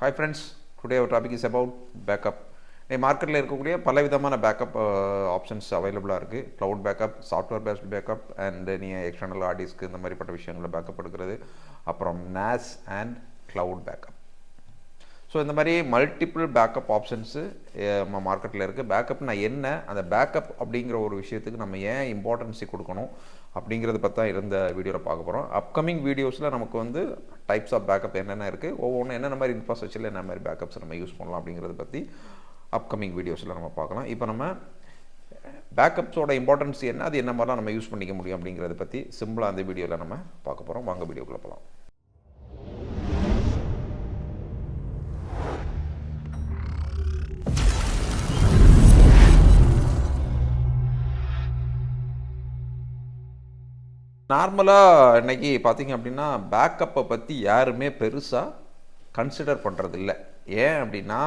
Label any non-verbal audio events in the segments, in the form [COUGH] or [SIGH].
Hi friends today our topic is about backup இன்னைக்கு மார்க்கெட்டில் இருக்கக்கூடிய பல விதமான பேக்கப் ஆப்ஷன்ஸ் அவைலபிளாக இருக்குது cloud backup software based backup and நீங்கள் எக்ஸ்டர்னல் ஆர்டிஸ்க்கு இந்த மாதிரிப்பட்ட விஷயங்களை பேக்கப் எடுக்கிறது. அப்புறம் NAS and cloud backup so இந்த மாதிரி மல்டிபிள் பேக்கப் ஆப்ஷன்ஸு நம்ம மார்க்கெட்டில் இருக்குது பேக்கப்னா என்ன? அந்த பேக்கப் அப்படிங்கிற ஒரு விஷயத்துக்கு நம்ம ஏன் இம்பார்ட்டன்ஸி கொடுக்கணும்? அப்படிங்கிறத பற்றி தான் இருந்த வீடியோவில் பார்க்க போகிறோம் அப்கமிங் வீடியோஸில் நமக்கு வந்து டைப்ஸ் ஆஃப் பேக்கப் என்னென்ன இருக்குது ஒவ்வொன்றும் என்னென்ன மாதிரி இன்ஃப்ராஸ்ட்ரக்சரில் என்ன மாதிரி பேக்கப்ஸ் நம்ம யூஸ் பண்ணலாம் அப்படிங்கிறத பற்றி அப்கமிங் வீடியோஸில் நம்ம பார்க்கலாம். இப்போ நம்ம பேக்கப்ஸோட இம்பார்ட்டன்ஸ் என்ன? அது என்ன மாதிரிலாம் நம்ம யூஸ் பண்ணிக்க முடியும் அப்படிங்கிறத பற்றி சிம்பிளாக அந்த வீடியோவில் நம்ம பார்க்க போகிறோம் வாங்க வீடியோக்குள்ளே போகலாம் நார்மலாக இன்றைக்கி பார்த்தீங்க அப்படின்னா பேக்கப்பை பற்றி யாருமே பெருசாக கன்சிடர் பண்ணுறதில்ல ஏன் அப்படின்னா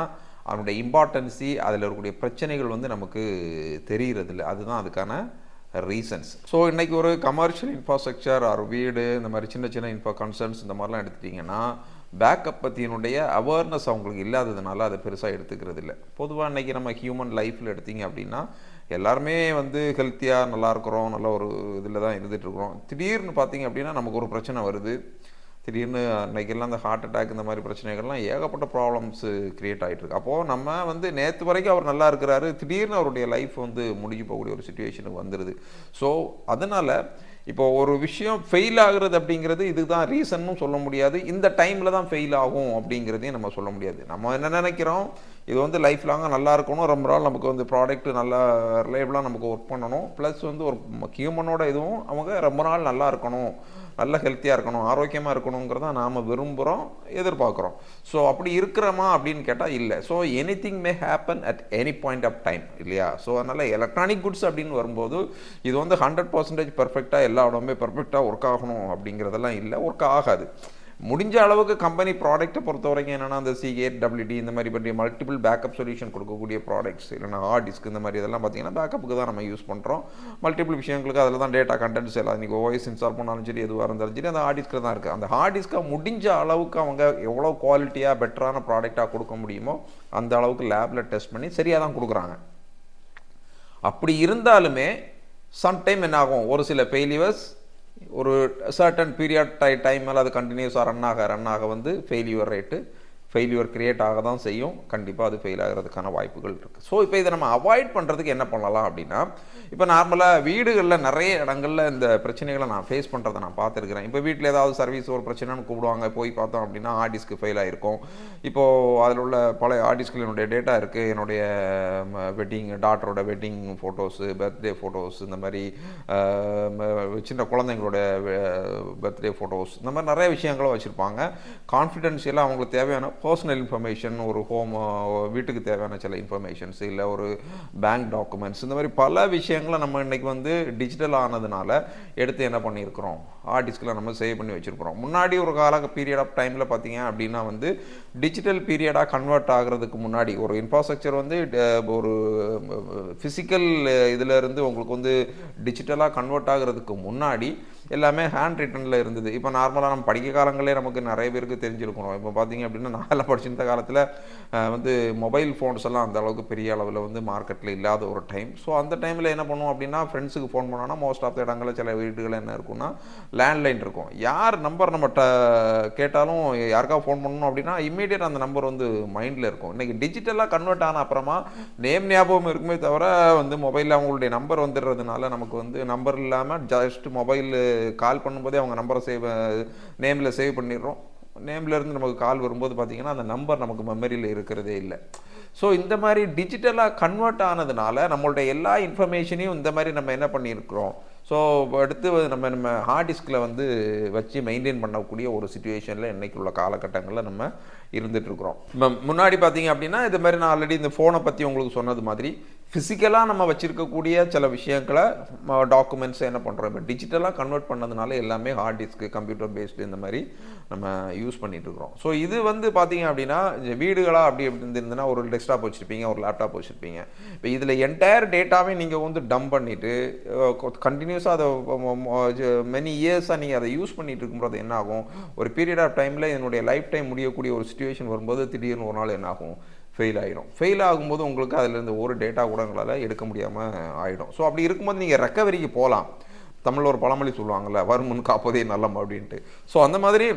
அதனுடைய இம்பார்ட்டன்ஸி அதில் இருக்கக்கூடிய பிரச்சனைகள் வந்து நமக்கு தெரிகிறதில்ல அதுதான் அதுக்கான ரீசன்ஸ் ஸோ இன்றைக்கி ஒரு கமர்ஷியல் இன்ஃப்ராஸ்ட்ரக்சர் ஒரு வீடு இந்த மாதிரி சின்ன சின்ன இன்ஃபா கன்சர்ன்ஸ் இந்த மாதிரிலாம் எடுத்துட்டிங்கன்னா பேக்கப் பற்றியினுடைய அவேர்னஸ் அவங்களுக்கு இல்லாததுனால அதை பெருசாக எடுத்துக்கிறது இல்லை பொதுவாக இன்றைக்கி நம்ம ஹியூமன் லைஃப்பில் எடுத்தீங்க அப்படின்னா எல்லாருமே வந்து ஹெல்த்தியாக நல்லா இருக்கிறோம் நல்ல ஒரு இதில் தான் இருந்துகிட்ருக்குறோம் திடீர்னு பார்த்தீங்க அப்படின்னா நமக்கு ஒரு பிரச்சனை வருது. திடீர்னு அன்றைக்கெல்லாம் இந்த ஹார்ட் அட்டாக் இந்த மாதிரி பிரச்சனைகள்லாம் ஏகப்பட்ட ப்ராப்ளம்ஸு க்ரியேட் ஆகிட்டுருக்கு அப்போது நம்ம வந்து நேற்று வரைக்கும் அவர் நல்லா இருக்கிறாரு. திடீர்னு அவருடைய லைஃப் வந்து முடிஞ்சு போகக்கூடிய ஒரு சுச்சுவேஷனுக்கு வந்துடுது ஸோ அதனால் இப்போ ஒரு விஷயம் ஃபெயில் ஆகுறது அப்படிங்கிறது இதுதான் ரீசன்னும் சொல்ல முடியாது. இந்த டைமில் தான் ஃபெயில் ஆகும் அப்படிங்கிறதையும் நம்ம சொல்ல முடியாது. நம்ம என்ன நினைக்கிறோம்? இது வந்து லைஃப் லாங்காக நல்லா இருக்கணும். ரொம்ப நாள் நமக்கு வந்து ப்ராடக்ட் நல்லா ரிலேபிளாக நமக்கு ஒர்க் பண்ணணும். ப்ளஸ் வந்து ஒரு ஹியூமனோட இதுவும் அவங்க ரொம்ப நாள் நல்லா இருக்கணும். நல்ல ஹெல்த்தியாக இருக்கணும். ஆரோக்கியமாக இருக்கணுங்கிறத நாம் விரும்புகிறோம் எதிர்பார்க்குறோம். ஸோ அப்படி இருக்கிறோமா அப்படின்னு கேட்டால் இல்லை. So anything may happen at any point of time இல்லையா? ஸோ அதனால் எலக்ட்ரானிக் குட்ஸ் அப்படின்னு வரும்போது இது வந்து ஹண்ட்ரட் பர்சன்டேஜ் பர்ஃபெக்டாக எல்லா உடம்பே பர்ஃபெக்டாக ஒர்க் ஆகணும் அப்படிங்கிறதெல்லாம் இல்லை. ஒர்க் ஆகாது. முடிஞ்ச அளவுக்கு கம்பெனி ப்ராடக்ட்டை பொறுத்த வரைக்கும் என்னென்னா அந்த சிகேட் டபிள்யூடி இந்த மாதிரி பற்றி மல்டிபிள் பேக்கப் சொல்யூஷன் கொடுக்கக்கூடிய ப்ராடக்ட்ஸ் இல்லைனா ஹார்ட் டிஸ்க் இந்த மாதிரி இதெல்லாம் பார்த்தீங்கன்னா பேக்கப்புக்கு தான் நம்ம யூஸ் பண்ணுறோம் மல்டிபிள் விஷயங்களுக்கு அதில் தான் டேட்டா கண்டென்ட்ஸ் எல்லாம் இன்றைக்கி ஓஎஸ் இன்ஸ்டால் பண்ணாலும் சரி எதுவாக இருந்தாலும் சரி அந்த ஹார்ட் டிஸ்க்கில் தான் இருக்குது அந்த ஹார்ட் டிஸ்க்கை முடிஞ்ச அளவுக்கு அவங்க எவ்வளோ குவாலிட்டியாக பெட்டரான ப்ராடக்டாக கொடுக்க முடியுமோ அந்த அளவுக்கு லேபில் டெஸ்ட் பண்ணி சரியாக தான் கொடுக்குறாங்க. அப்படி இருந்தாலுமே சம்டைம் என்ன ஆகும் ஒரு சில ஃபெயிலியர்ஸ் ஒரு சர்டன் பீரியட் டை டைம் மேலே அது கண்டினியூஸாக ரன் ஆக ரன் ஆக வந்து ஃபெயிலியூர் ரேட்டு ஃபெயில்யூர் கிரியேட் ஆக தான் செய்யும். கண்டிப்பாக அது ஃபெயில் ஆகிறதுக்கான வாய்ப்புகள் இருக்குது ஸோ இப்போ இதை நம்ம அவாய்ட் பண்ணுறதுக்கு என்ன பண்ணலாம் அப்படின்னா இப்போ நார்மலாக வீடுகளில் நிறைய இடங்களில் இந்த பிரச்சனைகளை நான் ஃபேஸ் பண்ணுறதை நான் பார்த்துருக்கிறேன். இப்போ வீட்டில் ஏதாவது சர்வீஸ் ஒரு பிரச்சனைன்னு கூப்பிடுவாங்க போய் பார்த்தோம் அப்படின்னா ஆர்டிஸ்க்கு ஃபெயில் ஆகிருக்கும் இப்போது அதில் உள்ள பழைய ஆர்டிஸ்கில் என்னுடைய டேட்டா இருக்குது என்னுடைய வெட்டிங் டாட்டரோட வெட்டிங் ஃபோட்டோஸு பர்த்டே ஃபோட்டோஸ் இந்த மாதிரி சின்ன குழந்தைங்களோட பர்த்டே ஃபோட்டோஸ் இந்த மாதிரி நிறைய விஷயங்களும் வச்சுருப்பாங்க. கான்ஃபிடென்ஷியலாக அவங்களுக்கு தேவையான பர்சனல் இன்ஃபர்மேஷன் ஒரு ஹோம் வீட்டுக்கு தேவையான சில இன்ஃபர்மேஷன்ஸ் இல்லை ஒரு பேங்க் டாக்குமெண்ட்ஸ் இந்த மாதிரி பல விஷயங்களை நம்ம இன்றைக்கி வந்து டிஜிட்டல் ஆனதுனால எடுத்து என்ன பண்ணியிருக்கிறோம்? டிஸ்கில் நம்ம சேவ் பண்ணி வச்சுருக்கிறோம். முன்னாடி ஒரு கால பீரியட் ஆஃப் டைமில் பார்த்தீங்க அப்படின்னா வந்து டிஜிட்டல் பீரியடாக கன்வெர்ட் ஆகிறதுக்கு முன்னாடி ஒரு இன்ஃப்ராஸ்ட்ரக்சர் வந்து ஒரு ஃபிசிக்கல் இதில் இருந்து உங்களுக்கு வந்து டிஜிட்டலாக கன்வெர்ட் ஆகிறதுக்கு முன்னாடி எல்லாமே ஹேண்ட் ரிட்டனில் இருந்தது. இப்போ நார்மலாக நம்ம படிக்க காலங்களே நமக்கு நிறைய பேருக்கு தெரிஞ்சிருக்கணும் இப்போ பார்த்தீங்க அப்படின்னா நான்லாம் படிச்சிருந்த காலத்தில் வந்து மொபைல் ஃபோன்ஸ் எல்லாம் அந்த அளவுக்கு பெரிய அளவில் வந்து மார்க்கெட்டில் இல்லாத ஒரு டைம் ஸோ அந்த டைமில் என்ன பண்ணுவோம் அப்படின்னா ஃப்ரெண்ட்ஸுக்கு ஃபோன் பண்ணோன்னா மோஸ்ட் ஆஃப் த இடங்களில் சில வீடுகள் என்ன இருக்குன்னா லேண்ட்லைன் இருக்கும். யார் நம்பர் நம்ம ட கேட்டாலும் யாருக்காவது ஃபோன் பண்ணணும் அப்படின்னா இம்மீடியட் அந்த நம்பர் வந்து மைண்டில் இருக்கும். இன்றைக்கி டிஜிட்டலாக கன்வெர்ட் ஆன அப்புறமா நேம் ஞாபகம் இருக்குமே தவிர வந்து மொபைலில் அவங்களுடைய நம்பர் வந்துடுறதுனால நமக்கு வந்து நம்பர் இல்லாமல் ஜஸ்ட் மொபைல் கால் பண்ணும்போதே அவங்க நம்பரை சேவ் நேமில் சேவ் பண்ணிடுறோம். நேம்லேருந்து நமக்கு கால் வரும்போது பார்த்திங்கன்னா அந்த நம்பர் நமக்கு மெமரியில் இருக்கிறதே இல்லை. ஸோ இந்த மாதிரி டிஜிட்டலாக கன்வெர்ட் ஆனதுனால நம்மளுடைய எல்லா இன்ஃபர்மேஷனையும் இந்த மாதிரி நம்ம என்ன பண்ணியிருக்கிறோம்? ஸோ அடுத்து நம்ம நம்ம ஹார்ட் டிஸ்கில் வந்து வச்சு மெயின்டைன் பண்ணக்கூடிய ஒரு சுச்சுவேஷனில் இன்றைக்கி உள்ள காலகட்டங்களில் நம்ம இருந்துகிட்ருக்குறோம் முன்னாடி பார்த்தீங்க அப்படின்னா இது மாதிரி நான் ஆல்ரெடி இந்த ஃபோனை பற்றி உங்களுக்கு சொன்னது மாதிரி ஃபிசிக்கலாக நம்ம வச்சுருக்கக்கூடிய சில விஷயங்களை டாக்குமெண்ட்ஸ் என்ன பண்ணுறோம் இப்போ டிஜிட்டலாக கன்வெர்ட் பண்ணதுனால எல்லாமே ஹார்ட் டிஸ்க்கு கம்ப்யூட்டர் பேஸ்டு இந்த மாதிரி நம்ம யூஸ் பண்ணிகிட்ருக்குறோம் இருக்கிறோம். ஸோ இது வந்து பார்த்தீங்க அப்படின்னா வீடுகளாக அப்படி எப்படி இருந்திருந்ததுன்னா ஒரு டெஸ்க்டாப் வச்சுருப்பீங்க ஒரு லேப்டாப் வச்சுருப்பீங்க. இப்போ இதில் என்டையர் டேட்டாவே நீங்கள் வந்து டம்ப் பண்ணிவிட்டு கண்டினியூஸாக அதை மெனி இயர்ஸாக நீங்கள் அதை யூஸ் பண்ணிகிட்டு இருக்கும்போது என்ன ஆகும் ஒரு பீரியட் ஆஃப் டைமில் என்னுடைய லைஃப் டைம் முடியக்கூடிய ஒரு சுச்சுவேஷன் வரும்போது திடீர்னு ஒரு நாள் என்ன ஆகும் ஃபெயில் ஆகிடும் ஃபெயில் ஆகும்போது உங்களுக்கு அதுலேருந்து ஒரு டேட்டா கூட உங்களால் எடுக்க முடியாமல் ஆகிடும் ஸோ அப்படி இருக்கும்போது நீங்கள் ரெக்கவரிக்கு போகலாம் தமிழில் ஒரு பழமொழி சொல்லுவாங்கள்ல வருமுன் காப்பதே நல்லம் அப்படின்ட்டு. ஸோ அந்த மாதிரி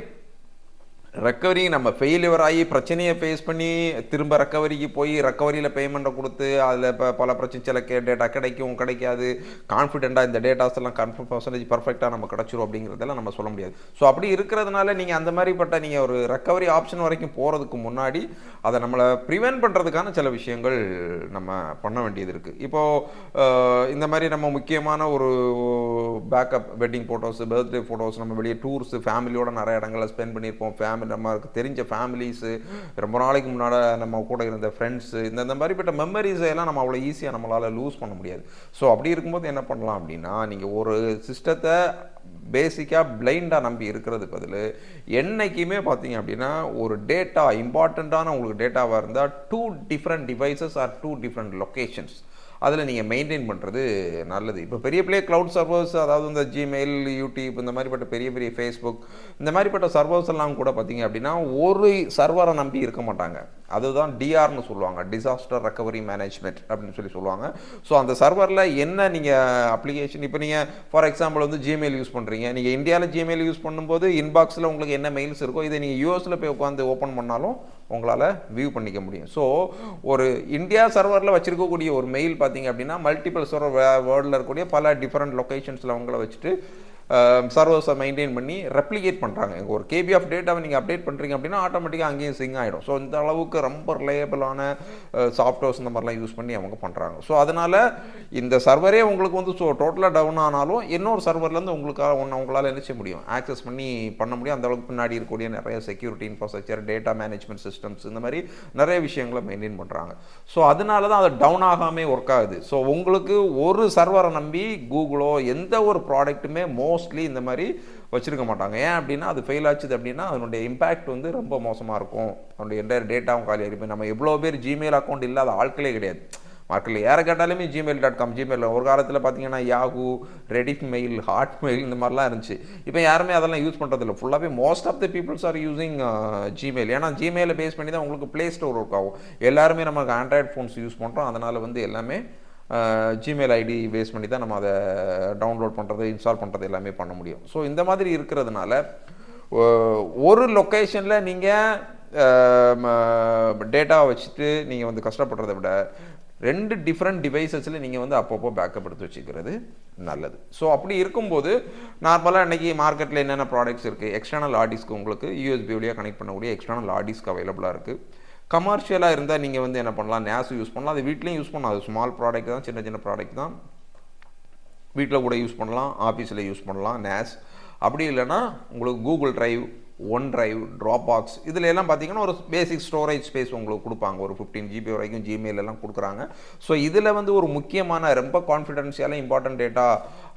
ரெக்கவரி நம்ம ஃபெயிலியர் ஆகி பிரச்சனையை ஃபேஸ் பண்ணி திரும்ப ரெக்கவரிக்கு போய் ரெக்கவரியில் பேமெண்ட்டை கொடுத்து அதில் இப்போ பல பிரச்சனை சில கே டேட்டா கிடைக்கும் கிடைக்காது. கான்ஃபிடென்ட்டாக இந்த டேட்டாஸ் எல்லாம் கன்ஃபர்ம் பர்சன்டேஜ் பர்ஃபெக்டாக நம்ம கிடச்சிரும் அப்படிங்கிறதெல்லாம் நம்ம சொல்ல முடியாது. ஸோ அப்படி இருக்கிறதுனால நீங்கள் அந்த மாதிரிப்பட்ட நீங்கள் ஒரு ரெக்கவரி ஆப்ஷன் வரைக்கும் போகிறதுக்கு முன்னாடி அதை நம்மளை ப்ரிவென்ட் பண்ணுறதுக்கான சில விஷயங்கள் நம்ம பண்ண வேண்டியது இருக்குது இப்போது இந்த மாதிரி நம்ம முக்கியமான ஒரு backup wedding photos birthday photos நம்ம வெளியே டூர்ஸ் ஃபேமிலியோட நிறைய இடங்களில் ஸ்பெண்ட் பண்ணியிருப்போம். ஃபேமிலி நமக்கு தெரிஞ்ச ஃபேமிலிஸு ரொம்ப நாளைக்கு முன்னாடி நம்ம கூட இருந்த ஃப்ரெண்ட்ஸு இந்த இந்த மாதிரிப்பட்ட மெமரிஸை எல்லாம் நம்ம அவ்வளோ ஈஸியாக நம்மளால் லூஸ் பண்ண முடியாது. ஸோ அப்படி இருக்கும்போது என்ன பண்ணலாம் அப்படின்னா நீங்கள் ஒரு சிஸ்டத்தை பேசிக்காக பிளைண்டாக நம்பி இருக்கிறது பதில் என்றைக்குமே பார்த்தீங்க அப்படின்னா ஒரு டேட்டா இம்பார்ட்டண்ட்டான உங்களுக்கு டேட்டாவாக இருந்தால் two different devices or two different locations அதில் நீங்கள் மெயின்டைன் பண்ணுறது நல்லது. இப்போ பெரிய பெரிய க்ளவுட் சர்வர்ஸ் அதாவது இந்த ஜிமெயில் யூடியூப் இந்த மாதிரிப்பட்ட பெரிய பெரிய ஃபேஸ்புக் இந்த மாதிரிப்பட்ட சர்வர்ஸ் எல்லாம் கூட பார்த்தீங்க அப்படின்னா ஒரு சர்வரை நம்பி இருக்க மாட்டாங்க. அதுதான் டிஆர்னு சொல்லுவாங்க. டிசாஸ்டர் ரெக்கவரி மேனேஜ்மெண்ட் அப்படின்னு சொல்லி சொல்லுவாங்க. ஸோ அந்த சர்வரில் என்ன நீங்கள் அப்ளிகேஷன் இப்போ நீங்கள் ஃபார் எக்ஸாம்பிள் வந்து ஜிமெயில் யூஸ் பண்ணுறீங்க நீங்கள் இந்தியாவில் ஜிமெயில் யூஸ் பண்ணும்போது இன்பாக்ஸில் உங்களுக்கு என்ன மெயில்ஸ் இருக்கோ இதை நீங்கள் யூஎஸில் போய் உட்காந்து ஓப்பன் பண்ணாலும் உங்களால் வியூ பண்ணிக்க முடியும். ஸோ ஒரு இந்தியா சர்வரில் வச்சுருக்கக்கூடிய ஒரு மெயில் பார்த்தீங்க அப்படின்னா மல்டிபிள் சர்வர் வேர்ல்டில் இருக்கக்கூடிய பல டிஃப்ரெண்ட் லொக்கேஷன்ஸில் அவங்கள வச்சுட்டு சர்வர்ஸை மெயின்டைன் பண்ணி ரெப்ளிகேட் பண்ணுறாங்க ஒரு கேபி ஆஃப் டேட்டாவை நீங்கள் அப்டேட் பண்ணுறீங்க அப்படின்னா ஆட்டோமேட்டிக்காக அங்கேயும் சிங் ஆகிடும் ஸோ இந்த அளவுக்கு ரொம்ப ரிலையபிளான சாஃப்ட்வேர்ஸ் இந்த மாதிரிலாம் யூஸ் பண்ணி அவங்க பண்ணுறாங்க ஸோ அதனால் இந்த சர்வரே உங்களுக்கு வந்து ஸோ டோட்டலாக டவுன் ஆனாலும் இன்னொரு சர்வர்லேருந்து உங்களுக்காக ஒன்று உங்களால் என்ன செய்ய முடியும்? ஆக்சஸ் பண்ணி பண்ண முடியும். அந்தளவுக்கு பின்னாடி இருக்கக்கூடிய நிறைய security infrastructure data management systems இந்த மாதிரி நிறைய விஷயங்களை மெயின்டைன் பண்ணுறாங்க ஸோ அதனால தான் அது டவுன் ஆகாமே ஒர்க் ஆகுது. ஸோ உங்களுக்கு ஒரு சர்வரை நம்பி கூகுளோ எந்த ஒரு ப்ராடக்ட்டுமே மோஸ்ட்லி இந்த மாதிரி வச்சுருக்க மாட்டாங்க. ஏன் அப்படின்னா அது ஃபெயில் ஆச்சுது அப்படின்னா அதனுடைய இம்பேக்ட் வந்து ரொம்ப மோசமாக இருக்கும். அதனுடைய என்டையர் டேட்டாவும் காலி ஆகிருப்பேன் நம்ம எவ்வளோ பேர் ஜிமெயில் அக்கௌண்ட் இல்லாத ஆட்களே கிடையாது. மக்கள் யாரை கேட்டாலுமே ஜிமெயில் டாட் காம் ஜிமெயில் ஒரு காலத்தில் பார்த்தீங்கன்னா Yahoo Rediff mail hot mail இந்த மாதிரிலாம் இருந்துச்சு. இப்போ யாருமே அதெல்லாம் யூஸ் பண்ணுறதில்ல ஃபுல்லாகவே most of the peoples are using Gmail ஏன்னா ஜிமெயிலை பேஸ் பண்ணி தான் உங்களுக்கு ப்ளே ஸ்டோர் ஒர்க் ஆகும். எல்லாருமே நமக்கு ஆண்ட்ராய்ட் ஃபோன்ஸ் யூஸ் பண்ணுறோம் அதனால் வந்து எல்லாமே uh, ஜிமெயில் ஐடி பேஸ் பண்ணி தான் நம்ம அதை டவுன்லோட் பண்ணுறது இன்ஸ்டால் பண்ணுறது எல்லாமே பண்ண முடியும். ஸோ இந்த மாதிரி இருக்கிறதுனால ஒரு லொக்கேஷனில் நீங்கள் டேட்டாவை வச்சுட்டு நீங்கள் வந்து கஷ்டப்படுறத விட ரெண்டு டிஃப்ரெண்ட் டிவைசஸில் நீங்கள் வந்து அப்பப்போ பேக்கப் எடுத்து வச்சுக்கிறது நல்லது. ஸோ அப்படி இருக்கும்போது நார்மலாக இன்றைக்கி மார்க்கெட்டில் என்னென்ன ப்ராடக்ட்ஸ் இருக்குது எக்ஸ்டர்னல் ஆர்டிஸ்க்கு உங்களுக்கு யூஎஸ்பி வழியாக கனெக்ட் பண்ணக்கூடிய எக்ஸ்டர்னல் ஆர்டிஸ்க்கு அவைலபிளாக இருக்குது கமர்ஷியலாக இருந்தால் நீங்கள் வந்து என்ன பண்ணலாம்? நேஸ் யூஸ் பண்ணலாம். அது வீட்லேயும் யூஸ் பண்ணலாம். அது ஸ்மால் ப்ராடக்ட் தான் சின்ன சின்ன ப்ராடக்ட் தான். வீட்டில் கூட யூஸ் பண்ணலாம். ஆஃபீஸில் யூஸ் பண்ணலாம். நேஸ் அப்படி இல்லைன்னா உங்களுக்கு Google Drive OneDrive Dropbox இதில் எல்லாம் பார்த்தீங்கன்னா ஒரு பேசிக் ஸ்டோரேஜ் ஸ்பேஸ் உங்களுக்கு கொடுப்பாங்க. ஒரு ஃபிஃப்டீன் ஜிபி வரைக்கும் ஜிமெயில் எல்லாம் கொடுக்குறாங்க. ஸோ இதில் வந்து ஒரு முக்கியமான ரொம்ப கான்ஃபிடென்ஷியலாக இம்பார்ட்டன்ட் டேட்டா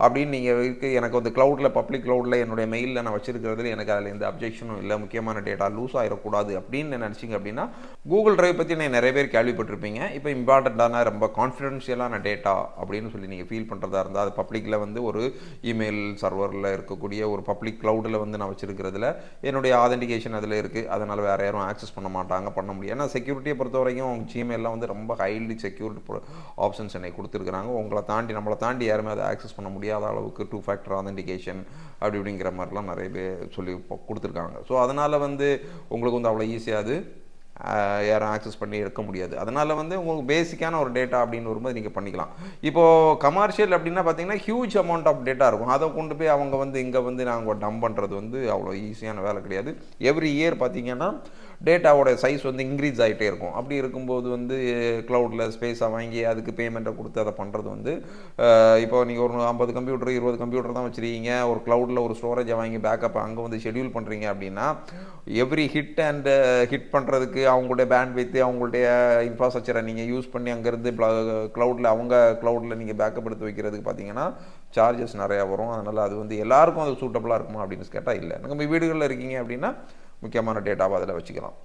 அப்படின்னு நீங்கள் இருக்குது எனக்கு வந்து க்ளவுடில் பப்ளிக் க்ளவுடில் என்னுடைய மெயிலில் நான் வச்சிருக்கிறதுல எனக்கு அதில் எந்த அப்ஜெக்ஷனும் இல்லை. முக்கியமான டேட்டா லூஸ் ஆகிடக்கூடாது அப்படின்னு நினச்சிங்க அப்படின்னா கூகுள் ட்ரைவ் பற்றி நான் நிறைய பேர் கேள்விப்பட்டிருப்பீங்க. இப்போ இம்பார்ட்டண்ட்டான ரொம்ப கான்ஃபிடென்ஷியலான டேட்டா அப்படின்னு சொல்லி நீங்கள் ஃபீல் பண்ணுறதா இருந்தால் அது பப்ளிக்கில் வந்து ஒரு இமெயில் சர்வரில் இருக்கக்கூடிய ஒரு பப்ளிக் க்ளவுடில் வந்து நான் வச்சிருக்கிறதுல என்னுடைய ஆதென்டிகேஷன் அதில் இருக்குது அதனால் வேறு யாரும் ஆக்சஸ் பண்ண மாட்டாங்க பண்ண முடியும் ஏன்னா செக்யூரிட்டியை பொறுத்த வரைக்கும் ஜிமெயிலாம் வந்து ரொம்ப ஹைலி செக்யூரிட்டி ஆப்ஷன்ஸ் என்னை கொடுத்துருக்குறாங்க. உங்களை தாண்டி நம்மளை தாண்டி யாருமே அதை ஆக்சஸ் பண்ண முடியாத அளவுக்கு டூ ஃபேக்டர் ஆதென்டிகேஷன் அப்படி இப்படிங்கிற மாதிரிலாம் நிறைய பேர் சொல்லி கொடுத்துருக்காங்க. ஸோ அதனால் வந்து உங்களுக்கு வந்து அவ்வளோ ஈஸியாக அது யாரும் ஆக்சஸ் பண்ணி எடுக்க முடியாது. அதனால் வந்து உங்களுக்கு பேசிக்கான ஒரு டேட்டா அப்படின்னு வரும்போது நீங்கள் பண்ணிக்கலாம். இப்போது கமர்ஷியல் அப்படின்னா பார்த்தீங்கன்னா ஹியூஜ் அமௌண்ட் ஆஃப் டேட்டா இருக்கும். அதை கொண்டு போய் அவங்க வந்து இங்கே வந்து நாங்கள் டம்ப் பண்ணுறது வந்து அவ்வளோ ஈஸியான வேலை கிடையாது. எவ்ரி இயர் பார்த்தீங்கன்னா டேட்டாவோட சைஸ் வந்து இன்க்ரீஸ் ஆகிட்டே இருக்கும். அப்படி இருக்கும்போது வந்து க்ளவுடில் ஸ்பேஸை வாங்கி அதுக்கு பேமெண்ட்டை கொடுத்து அதை பண்ணுறது வந்து இப்போ நீங்கள் ஒரு ஐம்பது கம்ப்யூட்டர் இருபது கம்ப்யூட்டர் தான் வச்சுருக்கீங்க. ஒரு க்ளவுடில் ஒரு ஸ்டோரேஜை வாங்கி பேக்கப் அங்கே வந்து ஷெடியூல் பண்ணுறீங்க அப்படின்னா எவ்ரி ஹிட் அண்ட் ஹிட் பண்ணுறதுக்கு அவங்களுடைய பேண்ட் வைத்து அவங்களுடைய இன்ஃப்ராஸ்ட்ரக்சரை நீங்கள் யூஸ் பண்ணி அங்கேருந்து க்ளவுடில் அவங்க க்ளவுடில் நீங்கள் பேக்கப் எடுத்து வைக்கிறதுக்கு பார்த்தீங்கன்னா சார்ஜஸ் நிறையா வரும். அதனால் அது வந்து எல்லாருக்கும் அது சூட்டபுளாக இருக்குமா அப்படின்னு கேட்டால் இல்லை. நம்ம வீடுகளில் இருக்கீங்க அப்படின்னா முக்கியமான டேட்டாவை அதில் வச்சுக்கலாம்.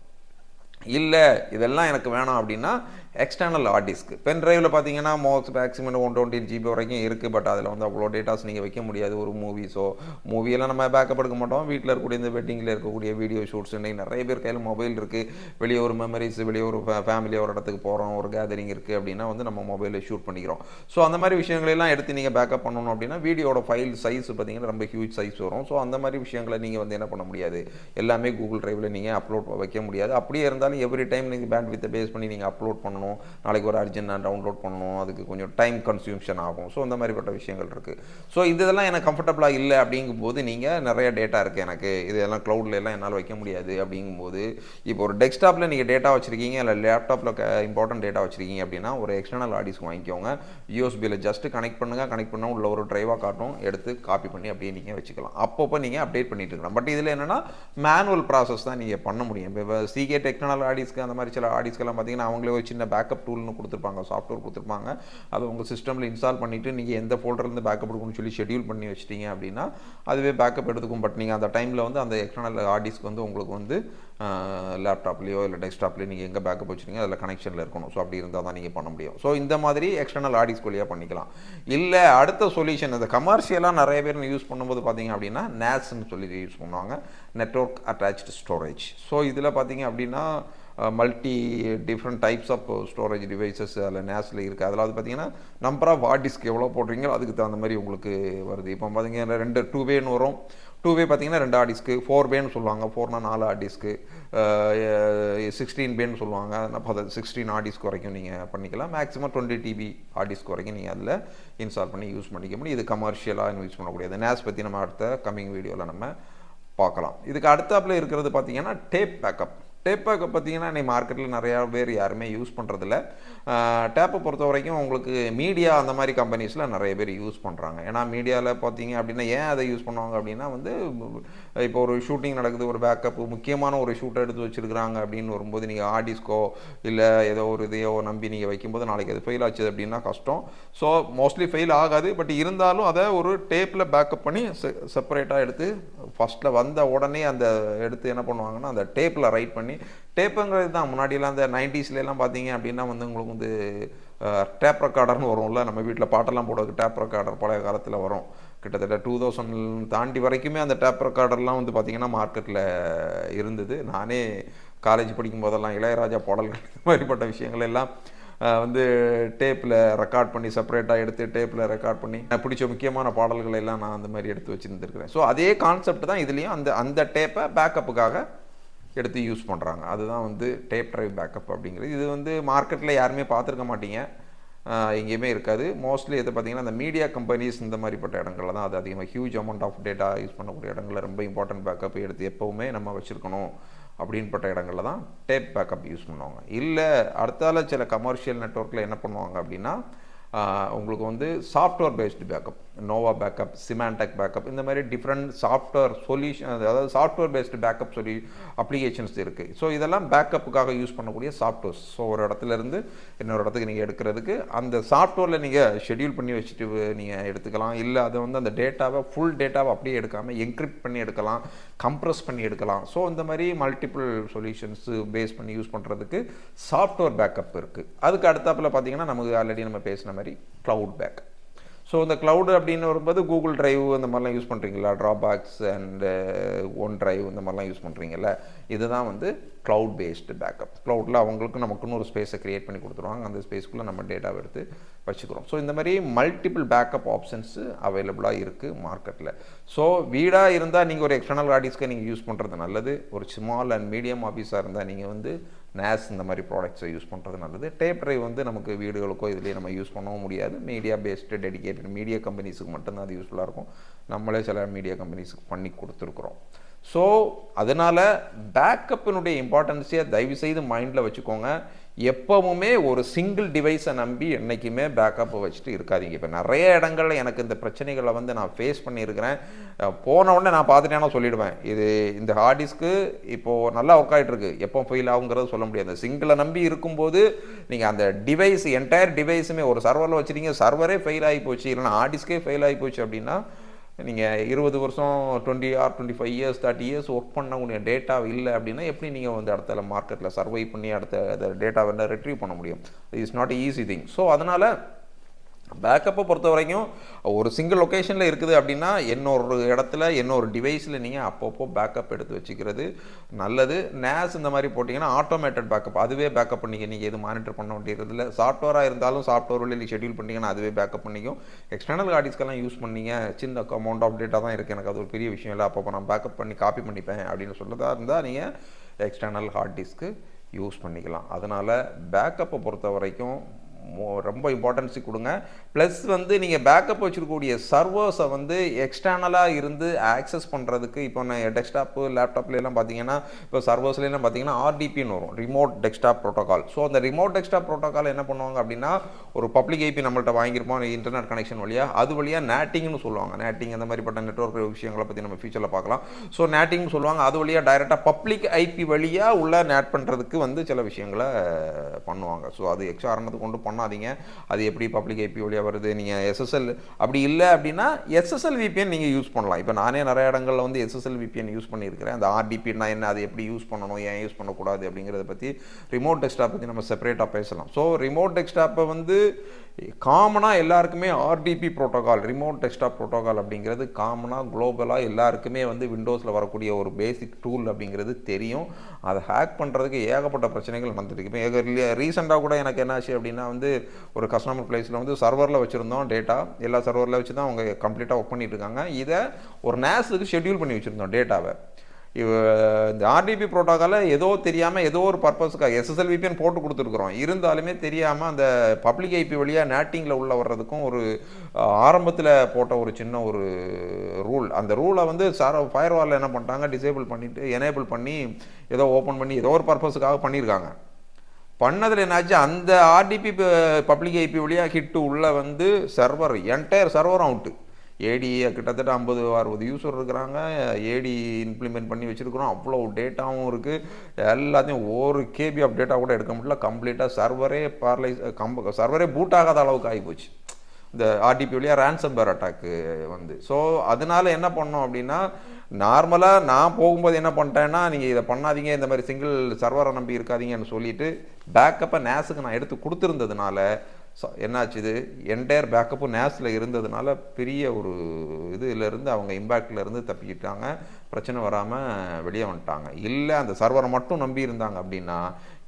இல்லை இதெல்லாம் எனக்கு வேணாம் அப்படின்னா எக்ஸ்டர்னல் ஹார்ட் டிஸ்க் பென் டிரைவில் பார்த்தீங்கன்னா most maximum one twenty GB வரைக்கும் இருக்குது பட் அதில் வந்து அவ்வளோ டேட்டாஸ் நீங்கள் வைக்க முடியாது. ஒரு மூவிஸோ மூவியெல்லாம் நம்ம பேக்கப் எடுக்க மாட்டோம். வீட்டில் இருக்கக்கூடிய இந்த வெட்டிங்கில் இருக்கக்கூடிய வீடியோ ஷூட்ஸ் இன்றைக்கி நிறைய பேர் கையில் மொபைல் இருக்குது வெளியே ஒரு மெமரிஸ் வெளியே ஒரு ஃபேமிலி ஒரு இடத்துக்கு போகிறோம் ஒரு கேதரிங் இருக்குது அப்படின்னா வந்து நம்ம மொபைலில் ஷூட் பண்ணிக்கிறோம். ஸோ அந்த மாதிரி விஷயங்களெல்லாம் எடுத்து நீங்கள் பேக்கப் பண்ணணும் அப்படின்னா வீடியோட ஃபைல் சைஸ் பார்த்தீங்கன்னா ரொம்ப ஹியூஜ் சைஸ் வரும். ஸோ அந்த மாதிரி விஷயங்களை நீங்கள் வந்து என்ன பண்ண முடியாது? எல்லாமே கூகுள் டிரைவில் நீங்கள் அப்லோட் வைக்க முடியாது. அப்படியே இருந்தாலும் எவ்ரி டைம் நீங்கள் பேண்ட் வித்தை பேஸ் பண்ணி நீங்கள் அப்லோட் பண்ணணும். நாளைக்கு ஒரு அர்ஜென்ட் நான் டவுன்லோட் பண்ணணும். அதுக்கு கொஞ்சம் டைம் கன்சியூம்ஷன் ஆகும். ஸோ அந்த மாதிரிப்பட்ட விஷயங்கள் இருக்குது ஸோ இதெல்லாம் எனக்கு கம்ஃபர்டபுளாக இல்லை அப்படிங்கும்போது நீங்கள் நிறைய டேட்டா இருக்குது எனக்கு. இதெல்லாம் க்ளவுடில் எல்லாம் என்னால் வைக்க முடியாது அப்படிங்கும்போது இப்போ ஒரு டெஸ்க்டாப்பில் நீங்கள் டேட்டா வச்சுருக்கீங்க இல்லை லேப்டாப்பில் இம்பார்ட்டன்ட் டேட்டா வச்சுருக்கீங்க அப்படின்னா ஒரு எக்ஸ்டர்னல் ஆடிஸ் வாங்கிக்கோங்க. யூஎஸ்பியில் ஜஸ்ட் கனெக்ட் பண்ணுங்கள் கனெக்ட் பண்ண உள்ள ஒரு ட்ரைவாக காட்டும். எடுத்து காப்பி பண்ணி அப்படியே நீங்கள் வச்சுக்கலாம். அப்பப்போ நீங்கள் அப்டேட் பண்ணிட்டு இருக்கலாம். பட் இதில் என்னென்னா மேனுவல் ப்ராசஸ் தான் நீங்கள் பண்ண முடியும். இப்போ சிகே டெக்னாலஜி ஆடிஸ்க்கு அந்த மாதிரி சில ஆடிஸ்க்கெல்லாம் பார்த்தீங்கன்னா அவங்களே ஒரு சின்ன பேக்கப் டூல்னு கொடுத்துருப்பாங்க சாஃப்ட்வேர் கொடுத்துருப்பாங்க. அதை உங்கள் சிஸ்டமில் இன்ஸ்டால் பண்ணிவிட்டு நீங்கள் எந்த ஃபோல்டர்லேருந்து பேக்கப் எடுக்கணும்னு சொல்லி ஷெட்யூல் பண்ணி வச்சிட்டீங்க அப்படின்னா அதுவே பேக்கப் எடுத்துக்கும். பட் நீங்கள் அந்த டைமில் வந்து அந்த எக்ஸ்டர்னல் ஆடிஸ்க்கு வந்து உங்களுக்கு வந்து லேப்டாப்லேயோ இல்லை டெஸ்க்டாப்லேயோ நீங்கள் எங்கே பேக்கப் வச்சுருக்கீங்க அதில் கனெக்ஷனில் இருக்கணும். ஸோ அப்படி இருந்தால் தான் நீங்கள் பண்ண முடியும். ஸோ இந்த மாதிரி எக்ஸ்டர்னல் ஆடிஸ் வழியாக பண்ணிக்கலாம். இல்லை அடுத்த சொல்யூஷன் இந்த கமர்ஷியலாக நிறைய பேர் யூஸ் பண்ணும்போது பார்த்தீங்க அப்படின்னா நேஸ்ன்னு சொல்லி யூஸ் பண்ணுவாங்க. நெட்ஒர்க் அட்டாச்டு ஸ்டோரேஜ் ஸோ இதில் பார்த்தீங்க அப்படின்னா multi different types of storage devices அதில் நேஸில் இருக்குது அதில் அது பார்த்தீங்கன்னா நம்பர் ஆஃப் ஹார்ட் டிஸ்க் எவ்வளோ போடுறீங்களோ அதுக்கு தகுந்த மாதிரி உங்களுக்கு வருது. இப்போ பார்த்தீங்கன்னா ரெண்டு டூ வேன்னு வரும். டூ வே பார்த்தீங்கன்னா ரெண்டு ஆடிஸ்க்கு ஃபோர் பேன்னு சொல்லுவாங்க. ஃபோர்னா நாலு ஆடிஸ்க்கு சிக்ஸ்டீன் பேன்னு சொல்லுவாங்க. அப்போ சிக்ஸ்டீன் ஆடிஸ்க்கு வரைக்கும் நீங்கள் பண்ணிக்கலாம். மேக்ஸிமம் டுவெண்ட்டி டிபி ஆடிஸ்க்கு வரைக்கும் நீங்கள் அதில் இன்ஸ்டால் பண்ணி யூஸ் பண்ணிக்க முடியும். இது கமர்ஷியலாக யூஸ் பண்ணக்கூடியது. நேஸ் பற்றி நம்ம அடுத்த கம்மிங் வீடியோவில் நம்ம பார்க்கலாம். இதுக்கு அடுத்தாப்பில் இருக்கிறது பார்த்தீங்கன்னா டேப் பேக்கப் டேப்பாக பார்த்தீங்கன்னா இன்றைக்கி மார்க்கெட்டில் நிறையா பேர் யாருமே யூஸ் பண்ணுறதில்ல டேப்பை பொறுத்த வரைக்கும் உங்களுக்கு மீடியா அந்த மாதிரி கம்பெனிஸில் நிறைய பேர் யூஸ் பண்ணுறாங்க ஏன்னா மீடியாவில் பார்த்தீங்க அப்படின்னா ஏன் அதை யூஸ் பண்ணுவாங்க அப்படின்னா வந்து இப்போ ஒரு ஷூட்டிங் நடக்குது ஒரு பேக்கப் முக்கியமான ஒரு ஷூட்டை எடுத்து வச்சுருக்காங்க அப்படின்னு வரும்போது நீங்கள் ஆடிஸ்கோ இல்லை ஏதோ ஒரு இதையோ நம்பி நீங்கள் வைக்கும்போது நாளைக்கு அது ஃபெயில் ஆச்சு அப்படின்னா கஷ்டம். ஸோ மோஸ்ட்லி ஃபெயில் ஆகாது. பட் இருந்தாலும் அதை ஒரு டேப்பில் பேக்கப் பண்ணி செப்பரேட்டாக எடுத்து ஃபஸ்ட்டில் வந்த உடனே அந்த எடுத்து என்ன பண்ணுவாங்கன்னா அந்த டேப்பில் ரைட் பண்ணி டேப்புங்கிறது தான். முன்னாடியெல்லாம் அந்த நைன்டிஸ்லாம் பார்த்தீங்க அப்படின்னா வந்து உங்களுக்கு வந்து டேப் ரெக்கார்டர்னு வரும்ல. நம்ம வீட்டில் பாட்டெல்லாம் போடுறதுக்கு டேப் ரெக்கார்டர் பழைய காலத்தில் வரும். கிட்டத்தட்ட டூ தௌசண்ட் தாண்டி வரைக்குமே அந்த டேப் ரெக்கார்டர்லாம் வந்து பார்த்திங்கன்னா மார்க்கெட்டில் இருந்தது. நானே காலேஜ் படிக்கும் போதெல்லாம் இளையராஜா பாடல்கள் இந்த [LAUGHS] மாதிரிப்பட்ட விஷயங்கள் எல்லாம் வந்து டேப்பில் ரெக்கார்ட் பண்ணி செப்பரேட்டாக எடுத்து டேப்பில் ரெக்கார்ட் பண்ணி நான் பிடிச்ச முக்கியமான பாடல்களை எல்லாம் நான் அந்த மாதிரி எடுத்து வச்சுருந்துருக்கிறேன். ஸோ அதே கான்செப்ட் தான் இதுலேயும். அந்த அந்த டேப்பை பேக்கப்புக்காக எடுத்து யூஸ் பண்ணுறாங்க அதுதான் வந்து டேப் ட்ரைவ் பேக்கப் அப்படிங்கிறது. இது வந்து மார்க்கெட்டில் யாருமே பார்த்துருக்க மாட்டீங்க. எங்கேயுமே இருக்காது. மோஸ்ட்லி இது பார்த்திங்கன்னா அந்த மீடியா கம்பெனிஸ் இந்த மாதிரிப்பட்ட இடங்களில் தான். அது அதிகமாக huge amount of data use பண்ணக்கூடிய இடங்களில் ரொம்ப இம்பார்ட்டன்ட் பேக்கப் எடுத்து எப்போவுமே நம்ம வச்சுருக்கணும் அப்படின்பட்ட இடங்களில் தான் டேப் பேக்கப் யூஸ் பண்ணுவாங்க. இல்லை அடுத்தால சில கமர்ஷியல் நெட்ஒர்க்கில் என்ன பண்ணுவாங்க அப்படின்னா உங்களுக்கு வந்து software based backup Nova backup Symantec backup இந்த மாதிரி டிஃப்ரெண்ட் சாஃப்ட்வேர் சொல்யூஷன் அதாவது சாஃப்ட்வேர் பேஸ்டு பேக்கப் சொல்லி அப்ளிகேஷன்ஸ் இருக்குது ஸோ இதெல்லாம் பேக்கப்புக்காக யூஸ் பண்ணக்கூடிய சாஃப்ட்வேர்ஸ் ஸோ ஒரு இடத்துல இருந்து இன்னொரு இடத்துக்கு நீங்கள் எடுக்கிறதுக்கு அந்த சாஃப்ட்வேரில் நீங்கள் ஷெடியூல் பண்ணி வச்சுட்டு நீங்கள் எடுத்துக்கலாம். இல்லை அதை வந்து அந்த டேட்டாவை ஃபுல் டேட்டாவை அப்படியே எடுக்காமல் என்கிரிப்ட் பண்ணி எடுக்கலாம் கம்ப்ரஸ் பண்ணி எடுக்கலாம். ஸோ இந்த மாதிரி மல்டிபிள் சொல்யூஷன்ஸு பேஸ் பண்ணி யூஸ் பண்ணுறதுக்கு சாஃப்ட்வேர் பேக்கப் இருக்குது அதுக்கு அடுத்தாப்பில் பார்த்தீங்கன்னா நமக்கு ஆல்ரெடி நம்ம பேசின மாதிரி க்ளவுட் பேக்கப் ஸோ இந்த க்ளவுடு அப்படின்னு வரும்போது கூகுள் ட்ரைவ் அந்த மாதிரிலாம் யூஸ் பண்ணுறீங்களா ட்ராபாக்ஸ் அண்டு ஒன் ட்ரைவ் இந்த மாதிரிலாம் யூஸ் பண்ணுறீங்கல்ல இதுதான் வந்து க்ளவுட் பேஸ்டு பேக்கப் க்ளவுடில் அவங்களுக்கு நமக்குன்னு ஒரு ஸ்பேஸை க்ரியேட் பண்ணி கொடுத்துருவாங்க. அந்த ஸ்பேஸ்க்குள்ளே நம்ம டேட்டாவை எடுத்து வச்சுக்கிறோம். ஸோ இந்த மாதிரி மல்டிபிள் பேக்கப் ஆப்ஷன்ஸு அவைலபிளாக இருக்குது மார்க்கெட்டில் ஸோ வீடாக இருந்தால் நீங்கள் ஒரு எக்ஸ்டர்னல் ஆடிஸ்க்கை நீங்கள் யூஸ் பண்ணுறது நல்லது. ஒரு ஸ்மால் அண்ட் மீடியம் ஆஃபீஸாக இருந்தால் நீங்கள் வந்து நேஸ் இந்த மாதிரி ப்ராடக்ட்ஸை யூஸ் பண்ணுறது நல்லது. டேப் ட்ரைவ் வந்து நமக்கு வீடுகளுக்கோ இதுலேயே நம்ம யூஸ் பண்ணவும் முடியாது. மீடியா பேஸ்டு டெடிகேட்டட் மீடியா கம்பெனிஸுக்கு மட்டும்தான் அது யூஸ்ஃபுல்லாக இருக்கும். நம்மளே சில மீடியா கம்பெனிஸுக்கு பண்ணி கொடுத்துருக்குறோம். ஸோ அதனால் பேக்கப்பினுடைய இம்பார்ட்டன்ஸையை தயவுசெய்து மைண்டில் வச்சுக்கோங்க. எப்போவுமே ஒரு சிங்கிள் டிவைஸை நம்பி என்றைக்குமே பேக்கப்பை வச்சுட்டு இருக்காதீங்க. இப்போ நிறைய இடங்களில் எனக்கு இந்த பிரச்சனைகளை வந்து நான் ஃபேஸ் பண்ணியிருக்கிறேன். போன உடனே நான் பார்த்துட்டேன்னா சொல்லிவிடுவேன் இது இந்த ஹார்ட் டிஸ்க்கு இப்போது நல்லா ஒர்க் ஆகிட்டு எப்போ ஃபெயில் ஆகுங்கிறது சொல்ல முடியாது. சிங்கிளை நம்பி இருக்கும்போது நீங்கள் அந்த டிவைஸ் என்டையர் டிவைஸுமே ஒரு சர்வரில் வச்சுருக்கீங்க சர்வரே ஃபெயில் ஆகி போச்சு. இல்லைனா ஹார்ட் டிஸ்கே ஃபெயில் ஆகி போச்சு அப்படின்னா நீங்கள் இருபது வருஷம் twenty or twenty five years thirty years work பண்ணக்கூடிய டேட்டா இல்லை அப்படின்னா எப்படி நீங்கள் வந்து அடுத்த மார்க்கெட்டில் சர்வை பண்ணி அடுத்த டேட்டா வேணால் ரெட்ரீவ் பண்ண முடியும்? It's not easy thing so அதனால் பேக்கப்பை பொறுத்த வரைக்கும் ஒரு சிங்கிள் லொக்கேஷனில் இருக்குது அப்படின்னா இன்னொரு இடத்துல இன்னொரு டிவைஸில் நீங்கள் அப்பப்போ பேக்கப் எடுத்து வச்சுக்கிறது நல்லது. நேஸ் இந்த மாதிரி போட்டிங்கன்னா ஆட்டோமேட்டட் பேக்கப் அதுவே பேக்கப் பண்ணிக்க நீங்கள் எது மானிட்டர் பண்ண வேண்டியது இல்லை சாஃப்ட்வேராக இருந்தாலும் சாஃப்ட்வேர் நீங்கள் ஷெட்யூல் பண்ணிங்கன்னா அதுவே பேக்கப் பண்ணிக்கும். எக்ஸ்டர்னல் ஹார்டிஸ்க்கெல்லாம் யூஸ் பண்ணீங்க சின்ன அமௌண்ட் ஆஃப் டேட்டா தான் இருக்குது எனக்கு அது ஒரு பெரிய விஷயம் இல்லை. அப்பப்போ நான் பேக்கப் பண்ணி காப்பி பண்ணிப்பேன் அப்படின்னு சொல்லதாக இருந்தால் நீங்கள் எக்ஸ்டர்னல் ஹார்ட் டிஸ்க்கு யூஸ் பண்ணிக்கலாம். அதனால் பேக்கப்பை பொறுத்த வரைக்கும் ரொம்ப இம்பார்ட்டன்ஸு கொடுங்க. ப்ளஸ் வந்து நீங்கள் பேக்கப் வச்சுருக்கக்கூடிய சர்வர்ஸை வந்து எக்ஸ்டர்னலாக இருந்து ஆக்சஸ் பண்ணுறதுக்கு இப்போ நான் டெஸ்க்டாப்பு லேப்டாப்லாம் பார்த்தீங்கன்னா இப்போ சர்வர்ஸ்லாம் பார்த்தீங்கன்னா ஆர்டிபின்னு வரும். ரிமோட் டெஸ்க்டாப் ப்ரோட்டோகால் ஸோ அந்த ரிமோட் டெஸ்க்டாப் ப்ரோட்டோகால் என்ன பண்ணுவாங்க அப்படின்னா ஒரு பப்ளிக் ஐபி நம்மள்ட்ட வாங்கியிருப்போம் இன்டர்நெட் கனெக்ஷன் வழியாக அது வழியாக நேட்டிங்னு சொல்லுவாங்க. நேட்டிங் அந்த மாதிரிப்பட்ட நெட்வொர்க் விஷயங்களை பற்றி நம்ம ஃபியூச்சரில் பார்க்கலாம். ஸோ நேட்டிங்னு சொல்லுவாங்க. அது வழியாக டைரெக்டாக பப்ளிக் ஐபி வழியாக உள்ள நேட் பண்ணுறதுக்கு வந்து சில விஷயங்களை பண்ணுவாங்க. ஸோ அது எக்ஸாரணத்துக்கு கொண்டு பண்ணாதீங்க. அது எப்படி பப்ளிக் ஐபி வழியாக வருது? நீங்கள் எஸ்எஸ்எல் அப்படி இல்லை அப்படின்னா எஸ்எஸ்எல் விபிஎன் நீங்கள் யூஸ் பண்ணலாம். இப்போ நானே நிறைய இடங்களில் வந்து எஸ்எஸ்எல் விபிஎன் யூஸ் பண்ணியிருக்கிறேன். அந்த ஆர்டிபின்னா என்ன? அது எப்படி யூஸ் பண்ணணும்? ஏன் யூஸ் பண்ணக்கூடாது? அப்படிங்கிறத பற்றி ரிமோட் டெஸ்க்டாப் பற்றி நம்ம செப்பரேட்டாக பேசலாம். ஸோ ரிமோட் டெஸ்க்டாப்பை வந்து காமனாக எல்லாருக்குமே RDP protocol remote desktop protocol அப்படிங்கிறது காமனாக குளோபலாக எல்லாருக்குமே வந்து விண்டோஸில் வரக்கூடிய ஒரு பேசிக் டூல் அப்படிங்கிறது தெரியும். அதை ஹேக் பண்ணுறதுக்கு ஏகப்பட்ட பிரச்சனைகள் நடந்துருக்கு இப்போ ரீசெண்டாக கூட எனக்கு என்ன ஆச்சு அப்படின்னா வந்து வந்து ஒரு கஸ்டமர் பிளேஸில் வந்து சர்வரில் வச்சுருந்தோம் டேட்டா எல்லா சர்வரில் வச்சு தான் அவங்க கம்ப்ளீட்டாக ஒர்க் பண்ணிட்டு இருக்காங்க இதை ஒரு நேஸுக்கு ஷெட்யூல் பண்ணி வச்சுருந்தோம் டேட்டாவை இவ இந்த ஆர்டிபி ப்ரோட்டோக்கால ஏதோ தெரியாமல் ஏதோ ஒரு பர்பஸ்க்காக எஸ்எஸ்எல்விபின்னு போட்டு கொடுத்துருக்குறோம். இருந்தாலுமே தெரியாமல் அந்த பப்ளிக் ஐபி வழியாக நேட்டிங்கில் உள்ள வர்றதுக்கும் ஒரு ஆரம்பத்தில் போட்ட ஒரு சின்ன ஒரு ரூல் அந்த ரூலை வந்து சார் ஃபயர் வாலில் என்ன பண்ணிட்டாங்க? டிசேபிள் பண்ணிவிட்டு எனேபிள் பண்ணி ஏதோ ஓப்பன் பண்ணி ஏதோ ஒரு பர்பஸுக்காக பண்ணியிருக்காங்க. பண்ணதில் என்னாச்சு? அந்த ஆர்டிபி பப்ளிக் ஐபி வழியாக ஹிட்டு உள்ளே வந்து சர்வர் என்டையர் சர்வர் அவுட்டு ஏடி கிட்டத்தட்ட ஐம்பது அறுபது யூஸர் இருக்கிறாங்க. ஏடி இம்ப்ளிமெண்ட் பண்ணி வச்சுருக்குறோம். அவ்வளோ டேட்டாவும் இருக்குது எல்லாத்தையும் ஒரு கேபி ஆஃப் டேட்டா கூட எடுக்க முடியல. கம்ப்ளீட்டாக சர்வரே பேரலைஸ் கம்ப சர்வரே பூட் ஆகாத அளவுக்கு ஆகிப்போச்சு. இந்த ஆர்டிபி வழியாக ransom பேர் அட்டாக்கு வந்து. ஸோ அதனால என்ன பண்ணோம் அப்படின்னா நார்மலாக நான் போகும்போது என்ன பண்ணிட்டேன்னா நீங்கள் இதை பண்ணாதீங்க இந்த மாதிரி சிங்கிள் சர்வரை நம்பி இருக்காதீங்கன்னு சொல்லிட்டு பேக்கப்பை நேஸுக்கு நான் எடுத்து கொடுத்துருந்ததுனால என்னாச்சு இது? என்டையர் பேக்கப்பும் நேஸில் இருந்ததுனால பெரிய ஒரு இதுலேருந்து அவங்க இம்பேக்ட்லேருந்து தப்பிக்கிட்டாங்க. பிரச்சனை வராமல் வெளியே வந்துட்டாங்க. இல்லை அந்த சர்வரை மட்டும் நம்பி இருந்தாங்க அப்படின்னா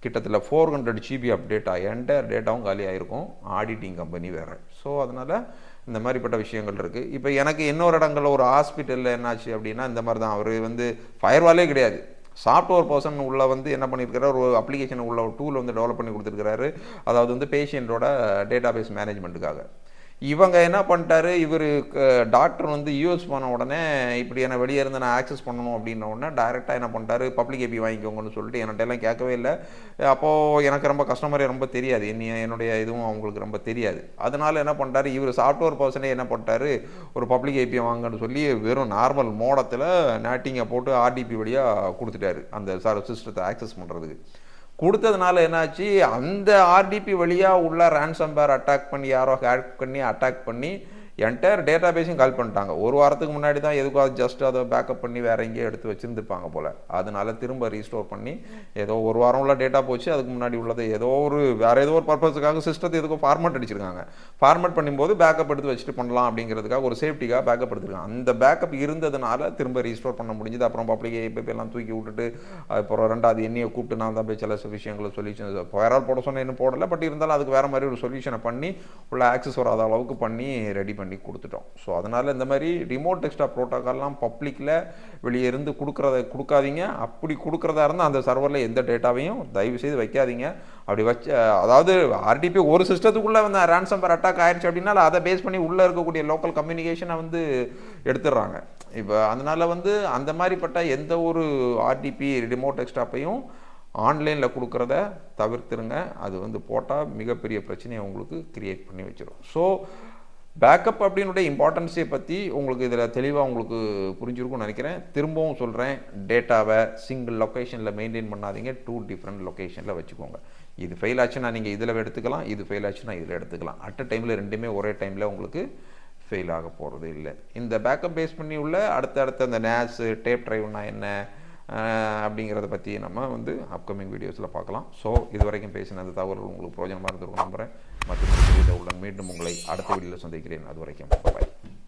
கிட்டத்தட்ட ஃபோர் ஹண்ட்ரட் ஜிபி அப்டேட்டா என்டையர் டேட்டாவும் காலியாயிருக்கும். ஆடிட்டிங் கம்பெனி வேறு. ஸோ அதனால் இந்த மாதிரிப்பட்ட விஷயங்கள் இருக்குது இப்போ எனக்கு இன்னொரு இடங்களில் ஒரு ஹாஸ்பிட்டலில் என்னாச்சு அப்படின்னா இந்த மாதிரி தான் அவர் வந்து ஃபயர்வாலே கிடையாது. சாஃப்ட்வேர் பர்சன் உள்ளே வந்து என்ன பண்ணியிருக்கிறார் ஒரு அப்ளிகேஷன் உள்ள ஒரு டூல் வந்து டெவலப் பண்ணி கொடுத்துருக்கிறாரு. அதாவது வந்து பேஷண்ட்டோட டேட்டாபேஸ் மேனேஜ்மெண்ட்டுக்காக இவங்க என்ன பண்ணிட்டாரு? இவர் டாக்டர் வந்து யூஎஸ் போன உடனே இப்படி என்ன வெளியே இருந்து நான் ஆக்சஸ் பண்ணணும் அப்படின்ன உடனே டைரெக்டாக என்ன பண்ணிட்டாரு? பப்ளிக் ஏபி வாங்கிக்கோங்கன்னு சொல்லிட்டு என்கிட்ட எல்லாம் கேட்கவே இல்லை. அப்போது எனக்கு ரொம்ப கஸ்டமரே ரொம்ப தெரியாது. என்னைய என்னுடைய இதுவும் அவங்களுக்கு ரொம்ப தெரியாது. அதனால என்ன பண்ணிட்டாரு? இவர் சாஃப்ட்வேர் பர்சனே என்ன பண்ணிட்டாரு? ஒரு பப்ளிக் ஏபி வாங்கன்னு சொல்லி வெறும் நார்மல் மோடத்தில் நேட்டிங்கை போட்டு ஆர்டிபி வழியாக கொடுத்துட்டாரு. அந்த சார் சிஸ்டத்தை ஆக்சஸ் பண்ணுறதுக்கு கொடுத்ததுனால என்னாச்சு? அந்த ஆர்டிபி வழியாக உள்ள ரேன்சம்பேர் அட்டாக் பண்ணி யாரோ ஹேக் பண்ணி அட்டாக் பண்ணி என்டையர் டேட்டா பேஸையும் கால் பண்ணிட்டாங்க. ஒரு வாரத்துக்கு முன்னாடி தான் எதுக்காக அது ஜஸ்ட் அதை பேக்கப் பண்ணி வேற எங்கேயோ எடுத்து வச்சுருந்துப்பாங்க போல. அதனால திரும்ப ரீஸ்டோர் பண்ணி ஏதோ ஒரு வாரம் உள்ள டேட்டா போச்சு. அதுக்கு முன்னாடி உள்ளது ஏதோ ஒரு வேற ஏதோ ஒரு பர்பஸுக்காக சிஸ்டத்தை எதுக்கோ ஃபார்மேட் அடிச்சிருக்காங்க. ஃபார்மேட் பண்ணும்போது பேக்கப் எடுத்து வச்சுட்டு பண்ணலாம் அப்படிங்கிறதுக்காக ஒரு சேஃப்டிக்காக பேக்கப் எடுத்துருக்காங்க. அந்த பேக்கப் இருந்ததுனால திரும்ப ரீஸ்டோர் பண்ண முடிஞ்சது. அப்புறம் பப்ளிக் ஏபிபி எல்லாம் தூக்கி விட்டுட்டு அப்புறம் ரெண்டாவது எண்ணியை கூப்பிட்டு நான் தான் போய் சில விஷயங்களை சொல்யூஷன் ஃபயரால் போட சொன்னேன் இன்னும் போடல. பட் இருந்தாலும் அதுக்கு வேற மாதிரி ஒரு சொல்யூஷனை பண்ணி உள்ள ஆக்சஸ் வராத அளவுக்கு பண்ணி ரெடி பண்ணி பண்ணி கொடுத்துட்டோம். ஸோ அதனால் இந்த மாதிரி ரிமோட் டெஸ்க்டாப் ப்ரோட்டோக்கால்லாம் பப்ளிக்கில் வெளியே இருந்து கொடுக்குறத கொடுக்காதீங்க. அப்படி கொடுக்குறதா இருந்தால் அந்த சர்வரில் எந்த டேட்டாவையும் தயவு செய்து வைக்காதீங்க. அப்படி வச்சு அதாவது ஆர்டிபி ஒரு சிஸ்டத்துக்குள்ளே வந்து ரேன்சம்பர் அட்டாக் ஆயிடுச்சு அப்படின்னா அதை பேஸ் பண்ணி உள்ளே இருக்கக்கூடிய லோக்கல் கம்யூனிகேஷனை வந்து எடுத்துடுறாங்க. இப்போ அதனால் வந்து அந்த மாதிரிப்பட்ட எந்த ஒரு ஆர்டிபி ரிமோட் டெஸ்க்டாப்பையும் ஆன்லைனில் கொடுக்குறத தவிர்த்துருங்க. அது வந்து போட்டால் மிகப்பெரிய பிரச்சனையை உங்களுக்கு க்ரியேட் பண்ணி வச்சிடும் ஸோ பேக்கப் அப்படின்னுடைய இம்பார்ட்டன்ஸை பற்றி உங்களுக்கு இதில் தெளிவாக உங்களுக்கு புரிஞ்சிருக்கும்னு நினைக்கிறேன். திரும்பவும் சொல்கிறேன் டேட்டாவை சிங்கிள் லொக்கேஷனில் மெயின்டைன் பண்ணாதீங்க. டூ டிஃப்ரெண்ட் லொக்கேஷனில் வச்சுக்கோங்க. இது ஃபெயில் ஆச்சுன்னா நீங்கள் இதில் எடுத்துக்கலாம் இது ஃபெயில் ஆச்சுன்னா இதில் எடுத்துக்கலாம். அட் அ டைமில் ரெண்டுமே ஒரே டைமில் உங்களுக்கு ஃபெயில் ஆக போகிறது இல்லை. இந்த பேக்கப் பேஸ் பண்ணி உள்ள அடுத்தடுத்த அந்த நேஸு டேப் ட்ரைவ்னா என்ன அப்படிங்கிறத பற்றி நம்ம வந்து அப்கமிங் வீடியோஸில் பார்க்கலாம். ஸோ இது வரைக்கும் பேசின அந்த தகவல் உங்களுக்கு பிரோஜனமாக இருந்திருக்கும் நம்புகிறேன் மற்றும் உடன் மீண்டும் உங்களை அடுத்த வீடியோவில் சந்திக்கிறேன். அது வரைக்கும் பாய்